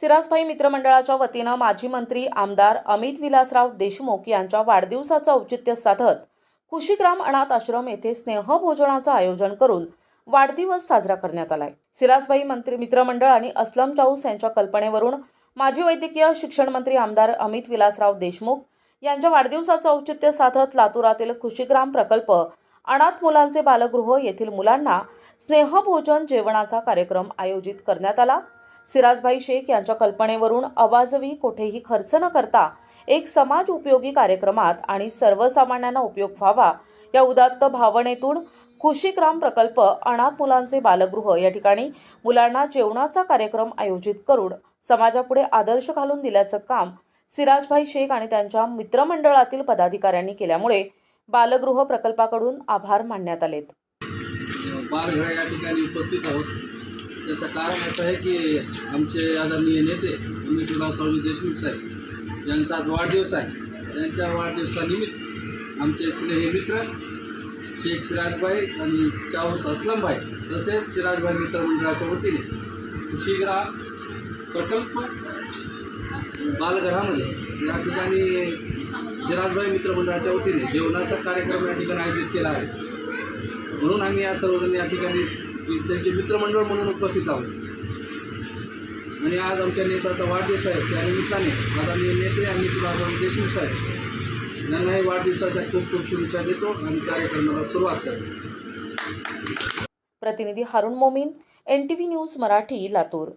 सिराजभाई मित्रमंडळाच्या वतीनं माजी मंत्री आमदार अमित विलासराव देशमुख यांच्या वाढदिवसाचं औचित्य साधत कुशीग्राम अनाथ आश्रम येथे स्नेहभोजनाचं आयोजन करून वाढदिवस साजरा करण्यात आलाय. सिराजभाई मंत्री मित्रमंडळ आणि अस्लम चाऊस यांच्या कल्पनेवरून माजी वैद्यकीय शिक्षण मंत्री आमदार अमित विलासराव देशमुख यांच्या वाढदिवसाचं औचित्य साधत लातूरातील कुशीग्राम प्रकल्प अनाथ मुलांचे बालगृह येथील मुलांना स्नेहभोजन जेवणाचा कार्यक्रम आयोजित करण्यात आला. सिराजभाई शेख यांच्या कल्पनेवरून अवाजवी कुठेही खर्च न करता एक समाज उपयोगी कार्यक्रमात आणि सर्वसामान्यांना उपयोग व्हावा या उदात्त भावनेतून खुशीग्राम प्रकल्प अनाथ मुलांचे बालगृह या ठिकाणी मुलांना जेवणाचा कार्यक्रम आयोजित करून समाजापुढे आदर्श घालून दिल्याचं काम सिराजभाई शेख आणि त्यांच्या मित्रमंडळातील पदाधिकाऱ्यांनी केल्यामुळे बालगृह प्रकल्पाकडून आभार मानण्यात आलेत. बालघर या ठिकाणी उपस्थित आहोत. त्याचं कारण असं आहे की आमचे आदरणीय नेते अमित विलासरावजी देशमुख साहेब यांचा आज वाढदिवस आहे. त्यांच्या वाढदिवसानिमित्त आमचे स्नेही मित्र शेख सिराजभाई आणि चाऊस असलमभाई तसेच सिराजभाई मित्रमंडळाच्या वतीने कुशीग्राम प्रकल्प बालगृहामध्ये या ठिकाणी सिराजभाई मित्रमंडळाच्या वतीने जेवणाचा कार्यक्रम या ठिकाणी आयोजित केला आहे. म्हणून आम्ही या सर्वजण या ठिकाणी त्यांचे मित्रमंडळ म्हणून उपस्थित आहोत. आणि आज आमच्या नेताचा वाढदिवस आहे त्या निमित्ताने आदरणीय नेते आणि तुलासाहेब देशमुख साहेब यांनाही वाढदिवसाच्या खूप खूप शुभेच्छा देतो आणि कार्यक्रमाला सुरुवात करतो. प्रतिनिधी Harun Momin N T V news Marathi Latur.